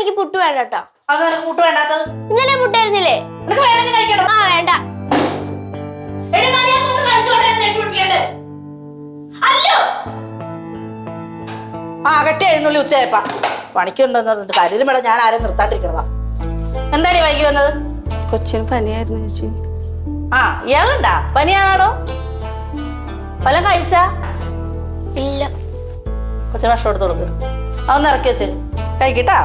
എനിക്ക് പുട്ട് വേണ്ട കേട്ടോ അത് നിനക്ക് കൂട്ട് വേണ്ടാത്തത്? ഇന്നലെ പുട്ടായിരുന്നില്ലേ നിനക്ക് വേണമെങ്കിൽ കഴിക്കണോ. ആ വേണ്ട. എടി മര്യാദ ഒന്ന് കഴിച്ചോട്ടെ എന്ന് ദേഷ്യം പിടിക്കരുത്. അല്ലോ! ആ കെട്ടി എഴുന്നള്ളി ഉച്ചയായപ്പ. പണിക്കുണ്ടെന്ന് പറഞ്ഞിട്ട് കരുതി മേടം ഞാൻ ആരും നിർത്താണ്ടിരിക്കണതാ. എന്താടി വൈകി വന്നത്? കൊച്ചിന് പനിയായിരുന്നു ചേച്ചി. ആ ഇയാളുണ്ടാ? പനിയാണാടോ? പല കഴിച്ചാ? ഇല്ല. കൊച്ചിന് ഭക്ഷണം എടുത്ത് കൊടുക്ക്. അതൊന്ന് ഇറക്കി വെച്ച്. കഴിക്കട്ടാ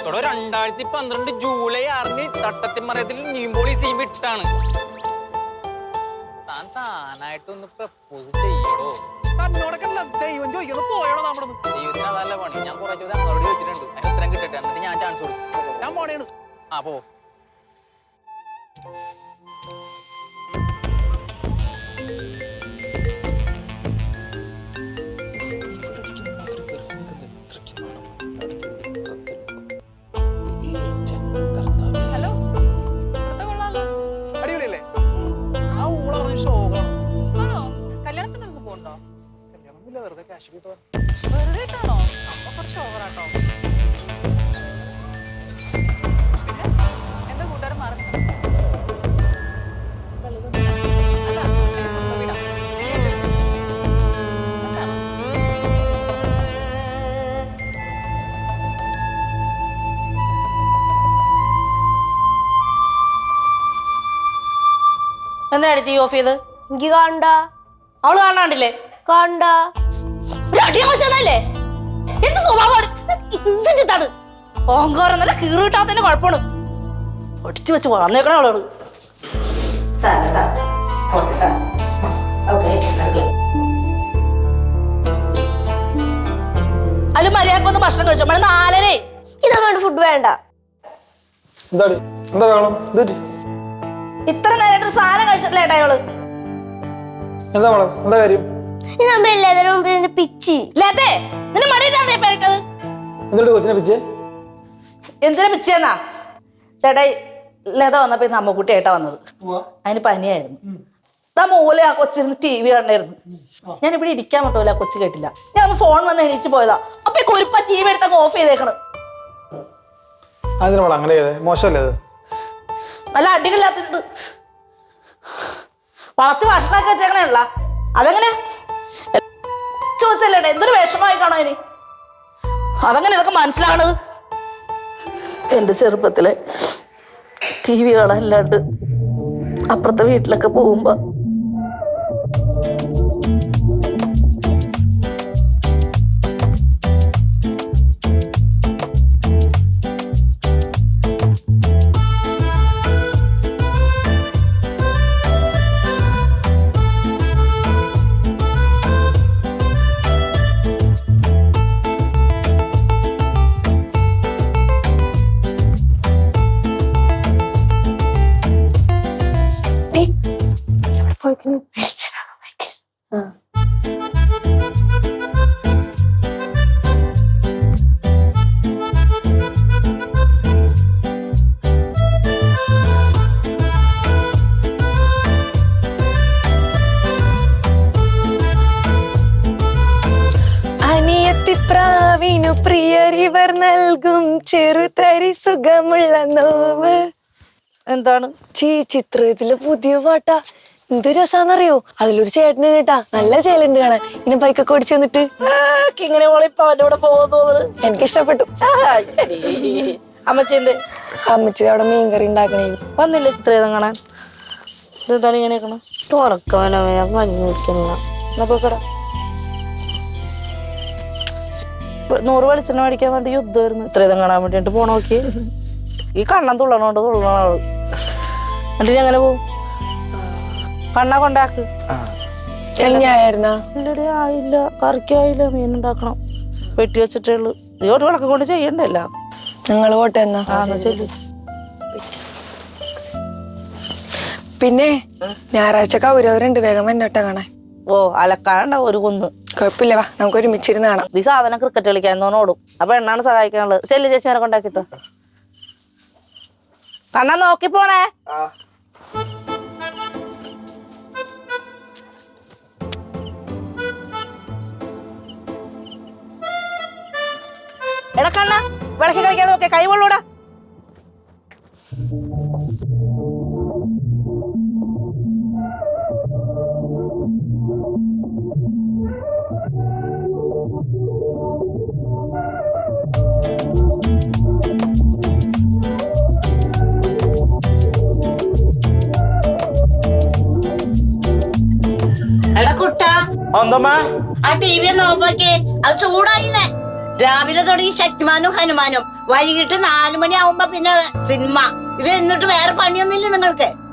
ഇവിടെ രണ്ടായിരത്തി പന്ത്രണ്ട് ജൂലൈ ആറിന് തട്ടത്തിമറയത്തിൽ നീമ്പോളി സീം ഇട്ടാണ് താൻ താനായിട്ടൊന്ന് പ്രപ്പോസ് ചെയ്യടോ. തന്നോടൊക്കെയല്ല ദൈവം ചോദിക്കണം പോയടോ നമ്മുടെ ദൈവത്തിന് അതല്ല പണി. ഞാൻ കുറെ ചോദ്യം അങ്ങോട്ട് ചോദിച്ചിട്ടുണ്ട്. അതിന് ഉത്തരം കിട്ടട്ടെ. എന്നിട്ട് ഞാൻ ചാൻസ് കൊടുക്കും. ഞാൻ പോണേണ്. ആ പോ. ക്യാഷ് കിട്ടുക വെറുതെ ഇട്ടാണോ അപ്പൊ കുറച്ച് ഓവറാട്ടോ എന്റെ കൂട്ടുകാരൻ മാറി ടീ ഓഫ് ചെയ്ത്? എനിക്ക് കാണണ്ട. അവൾ കാണാണ്ടില്ലേ? കണ്ട ഒരു അടി വെച്ചതല്ലേ എന്ത് സ്വഭാവമാണ്? എന്തിന്റെ ഇതാണ് ഓങ്കാരം നല്ല കീറി കിട്ടാത്തതിന്റെ കുഴപ്പമാണ്. ഒടിച്ചു വെച്ച് വളർന്നേക്കണ അവളോട് അല്ല മര്യാദയ്ക്ക് ഒന്ന് ഭക്ഷണം കഴിച്ചോ? നമ്മൾ നാലരേ നമ്മുടെ ഫുഡ് വേണ്ട. ഇത്ര നേരമായിട്ട് സാധനം കഴിച്ചിട്ടില്ല ഏട്ടാ എന്താ വേണം? എന്താ കാര്യം? ഈ നമ്മൾ എല്ലാവരും മുമ്പ് ഇതിന്റെ പിച്ചി. ലതേ നിന്നെ മടിയിട്ടാണ് ഞാൻ പേരിട്ടത്? എന്നിട്ട് കൊച്ചിനെ പിച്ചേ? എന്തിനാ ചേട്ടാ ലത വന്നപ്പോ ഇത് അമ്മക്കുട്ടി ഏട്ടാ വന്നത് അതിന് പനിയായിരുന്നു. മൂല ആ കൊച്ചിരുന്ന് ടി വി കണ്ടായിരുന്നു. ഞാൻ ഇവിടെ ഇരിക്കാൻ പറ്റൂല കൊച്ചു കേട്ടില്ല. ഞാൻ ഒന്ന് ഫോൺ വന്ന് എണീച്ച് പോയതാ. അപ്പൊ കുരുപ്പ ടി വി എടുത്തൊക്കെ ഓഫ് ചെയ്തേക്കണം. അങ്ങനെ മോശമല്ലേ അത്? നല്ല അടികളില്ലാത്തിട്ടുണ്ട് വളർത്തി ഭക്ഷണമൊക്കെ വെച്ചേക്കണല്ല അതെങ്ങനെ ചോദിച്ചല്ലേടാ എന്തൊരു വിഷമമായി കാണോ ഇനി? അതങ്ങനെ ഇതൊക്കെ മനസ്സിലാണത് എന്റെ ചെറുപ്പത്തിലെ ടി വി കാണാനില്ലാണ്ട് അപ്പുറത്തെ വീട്ടിലൊക്കെ പോകുമ്പോ അനിയത്തിപ്രാവിനു പ്രിയരിവർ നൽകും ചെറുതരി സുഖമുള്ള നോവ്. എന്താണ്? ചീ ചിത്രത്തിലെ പുതിയ പാട്ടാ എന്ത് രസാന്നറിയോ? അതിലൊരു ചേട്ടന് കേട്ടാ. നല്ല ചേലുണ്ട് കാണാൻ. ഇങ്ങനെ ബൈക്കൊക്കെ ഓടിച്ചു വന്നിട്ട്. ഇങ്ങനെ ഓളിപ്പോ അവന്റെ കൂടെ പോകുന്നു എനിക്ക് ഇഷ്ടപ്പെട്ടു അമ്മച്ചിന്റെ അമ്മച്ചി അവിടെ മീൻകറി ഉണ്ടാക്കണേ. വന്നില്ലേ ചിത്രം കാണാൻ? ഇതെന്താണ് ഇങ്ങനെ? തുറക്കാനോ ഞാൻ നൂറ് വെളിച്ചെണ്ണ മേടിക്കാൻ വേണ്ടി യുദ്ധമായിരുന്നു ഇത്രയും കാണാൻ വേണ്ടിട്ട് പോണോക്കി ഈ കണ്ണം തുള്ളണോണ്ട് തുള്ളണ ആൾ. എന്നിട്ട് ഞങ്ങനെ അങ്ങനെ പോവും? കണ്ണ കൊണ്ടാക്ക്. കഞ്ഞായിരുന്നാ ഇല്ലടി ആയില്ല. കറിക്കായില്ല മീൻ ഉണ്ടാക്കണം. വെട്ടി വെച്ചിട്ടേ ഉള്ളു. നീ ഒരു വിളക്കം കൊണ്ട് ചെയ്യണ്ടല്ല. നിങ്ങൾ പോട്ടെ എന്നാ. ചെല്ലു. പിന്നെ ഞായറാഴ്ച കൗരവരുണ്ട് വേഗം എന്നോട്ടെ കാണാൻ. ഓ അലക്കാനുണ്ടാവും ഒരു കുന്ന്. കുഴപ്പമില്ല. വാ നമുക്ക് ഒരുമിച്ചിരുന്ന് കാണാം. ഈ സാധനം ക്രിക്കറ്റ് കളിക്കാൻ തോന്നോടും ഓടും. അപ്പൊ എണ്ണാണ് സഹായിക്കാനുള്ളത്. ചെല്ലു ചേച്ചി വരെ കൊണ്ടാക്കിട്ടോ. കണ്ണ നോക്കി പോണേ. കണ്ണ. വിളക്കി കളിക്കാതെ നോക്കേ കൈവള്ളൂടാ. എടാ കുട്ട. ആ ടി വി ഒന്ന് ഓഫാക്കിയേ അത് ചൂടായിന്നെ രാവിലെ തുടങ്ങി ശക്തിമാനും ഹനുമാനും. വൈകിട്ട് നാലു മണിയാവുമ്പോ പിന്നെ സിനിമ. ഇത് എന്നിട്ട് വേറെ പണിയൊന്നുമില്ല നിങ്ങൾക്ക്.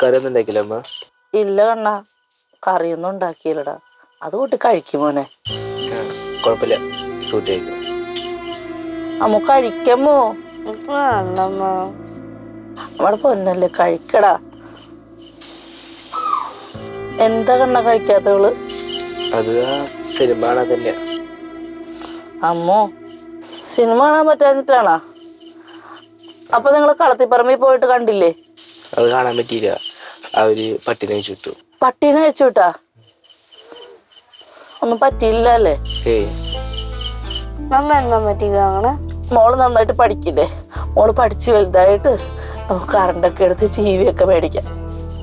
കറിയൊന്നും ഉണ്ടാക്കില്ല അമ്മ? ഇല്ല കണ്ണ. കറിയൊന്നും ഉണ്ടാക്കിയില്ലടാ. അത് കൂട്ടി കഴിക്കും മോനെ. കുഴപ്പമില്ല. സൂട്ട് കഴിക്കും അമ്മ കഴിക്കാമോ വേണ്ടമ്മ. നമ്മുടെ പൊന്നല്ലേ കഴിക്കടാ. എന്താ കണ്ണ കഴിക്കാത്തവൾ അത് സിനിമ കാണാൻ തന്നെയാ. അമ്മോ സിനിമ കാണാൻ പറ്റാഞ്ഞിട്ടാണോ? അപ്പൊ നിങ്ങൾ കളത്തിപ്പറമ്പിൽ പോയിട്ട് കണ്ടില്ലേ? അത് കാണാൻ പറ്റിയില്ല. അവർ പട്ടിനെ ചുട്ടു പട്ടീനെ അഴിച്ചു വിട്ടാ ഒന്നും പറ്റിയില്ല അല്ലേ ഏയ് നമ്മ എന്നാ പറ്റി വാങ്ങണേ? മോൾ നന്നായിട്ട് പഠിക്കില്ലേ? മോൾ പഠിച്ച് വലുതായിട്ട് നമുക്ക് കറണ്ടൊക്കെ എടുത്ത് ടി വി ഒക്കെ മേടിക്കാം.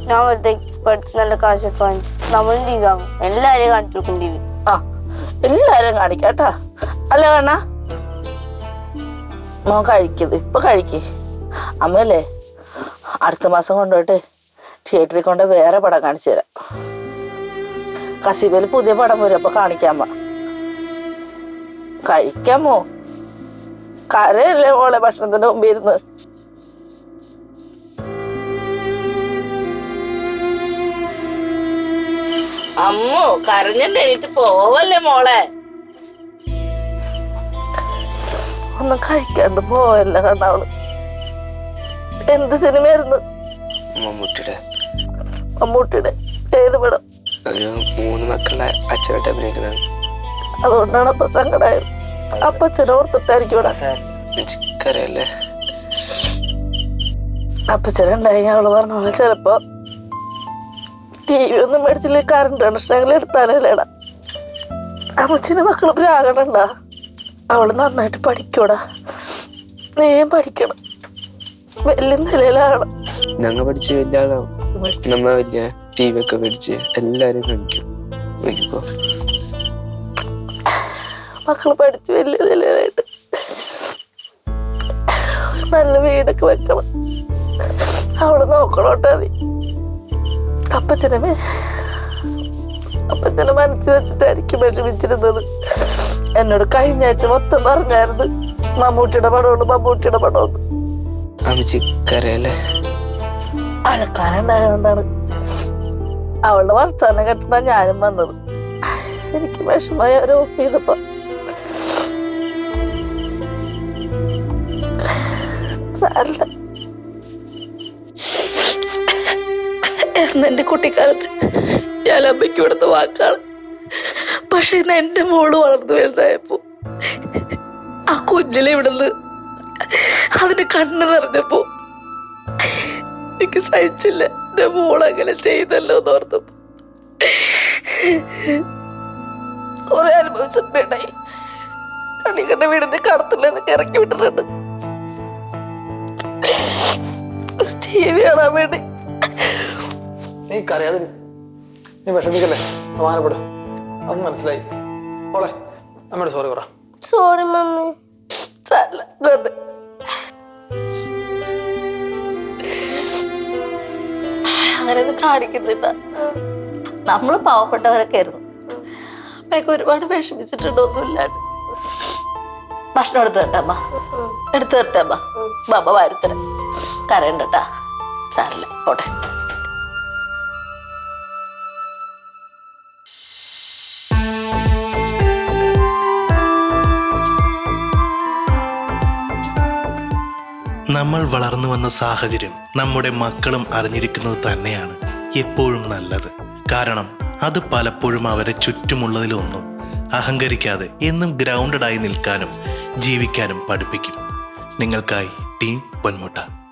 ഞാൻ വെറുതെ പഠിച്ച് നല്ല കാശൊക്കെ വാങ്ങിച്ചു നമ്മളും ടി വി വാങ്ങും. എല്ലാരെയും കാണിച്ചു കൊടുക്കും ടി വി ആ എല്ലാരും കാണിക്കാട്ടാ അല്ല വേണ? മോൻ കഴിക്കത്. ഇപ്പൊ കഴിക്കേ. അമ്മല്ലേ അടുത്ത മാസം കൊണ്ടുപോയിട്ട് തിയേറ്ററിൽ കൊണ്ട് വേറെ പടം കാണിച്ചു തരാം. കസീബയിൽ പുതിയ പടം വരും അപ്പൊ കാണിക്കാൻ വാ. കഴിക്കാമോ കരയല്ലേ ഓളെ ഭക്ഷണത്തിന്റെ മുമ്പ് ഇരുന്ന്. അമ്മോ കരഞ്ഞിട്ട് എണീറ്റ് പോവല്ലേ മോളെ? ഒന്നും കഴിക്കാണ്ട് പോവല്ലേ കണ്ടവൾ. എന്ത് സിനിമയായിരുന്നു? മമ്മൂട്ടിയുടെ മമ്മൂട്ടിയുടെ ഏത് പടം? ഒരു മൂന്ന് മക്കളുടെ അച്ഛനായിട്ട് അഭിനയിക്കണ അതുകൊണ്ടാണ് അപ്പൊ സങ്കടമായത് അപ്പച്ചനെ ഓർത്തിട്ടായിരിക്കും ഇവിടെ. കറിയല്ലേ അപ്പച്ചനുണ്ടായി അവൾ പറഞ്ഞ പോലെ ചിലപ്പോ ടി വി ഒന്നും മേടിച്ചില്ല കറണ്ട് കണക്ഷനെങ്കിലും എടുത്താലേടാ അമ്മച്ചന് മക്കൾ പ്രാകണണ്ട അവൾ നന്നായിട്ട് പഠിക്കൂടാ. നീയും പഠിക്കണം. വലിയ നിലയിലാണ്. ഞങ്ങൾ പഠിച്ച് വലിയ ആളാവും നമ്മ വലിയ ടി വി ഒക്കെ മേടിച്ച് എല്ലാരും കാണിക്കും നോക്കിക്കോ മക്കൾ പഠിച്ച് വലിയ നിലയിലായിട്ട് നല്ല വീടൊക്കെ വെക്കണം. അവൾ നോക്കണോട്ടെ നീ. അപ്പച്ചനെ മേ- അപ്പച്ചനെ മനസ്സിൽ വെച്ചിട്ടായിരിക്കും വിഷമിച്ചിരുന്നത്. എന്നോട് കഴിഞ്ഞ ആഴ്ച മൊത്തം പറഞ്ഞായിരുന്നു. മമ്മൂട്ടിയുടെ പടമുണ്ട് മമ്മൂട്ടിയുടെ പടമുണ്ട് അമ്മച്ചി കറിയല്ലേ അലക്കാനുണ്ടായതുകൊണ്ടാണ് അവളുടെ വർത്താനം കെട്ടാ ഞാനും വന്നത്. എനിക്ക് വിഷമമായി ഒരു ഓഫ് ചെയ്തപ്പോ. എന്നെ കുട്ടിക്കാലത്ത് ഞാൻ അമ്മയ്ക്ക് കൊടുത്ത വാക്കാണ്. പക്ഷെ ഇന്ന് എന്റെ മോൾ വളർന്നു വലുതായപ്പോ ആ കുഞ്ഞിലെ ഇവിടുന്ന് അതിന്റെ കണ്ണ് നിറഞ്ഞപ്പോ എനിക്ക് സഹിച്ചില്ല. എന്റെ മോൾ അങ്ങനെ ചെയ്തല്ലോ എന്ന് ഓർത്തപ്പോ. കുറെ അനുഭവിച്ചിട്ടുണ്ടായി കണികണ്ട വീടിന്റെ കടത്തുള്ളതൊക്കെ ഇറക്കി വിട്ടിട്ടുണ്ട്. ടി വി കാണാൻ വേണ്ടി. നീ കരയാതെ നീ വിഷമിക്കല്ലേ? സമാധാനപ്പെടും. അത് മനസ്സിലായി. മോളെ അമ്മയുടെ സോറി പറ. Sorry mummy. അങ്ങനെ ഒന്നും കാണിക്കുന്നില്ല നമ്മൾ പാവപ്പെട്ടവരൊക്കെ ആയിരുന്നു അമ്മയൊക്കെ ഒരുപാട് വിഷമിച്ചിട്ടുണ്ടൊന്നുമില്ലാണ്ട് ഭക്ഷണം എടുത്തു തരട്ടമ്മ എടുത്തു തരട്ടെ അമ്മ ബാബ വാരത്തരം കരയണ്ടട്ടാ സാരില്ല പോട്ടെ നമ്മൾ വളർന്നു വന്ന സാഹചര്യം നമ്മുടെ മക്കളും അറിഞ്ഞിരിക്കുന്നത് തന്നെയാണ് എപ്പോഴും നല്ലത്. കാരണം അത് പലപ്പോഴും അവരെ ചുറ്റുമുള്ളതിലൊന്നും അഹങ്കരിക്കാതെ എന്നും ഗ്രൗണ്ടഡായി നിൽക്കാനും ജീവിക്കാനും പഠിപ്പിക്കും. നിങ്ങൾക്കായി ടീം പൊന്മുട്ട.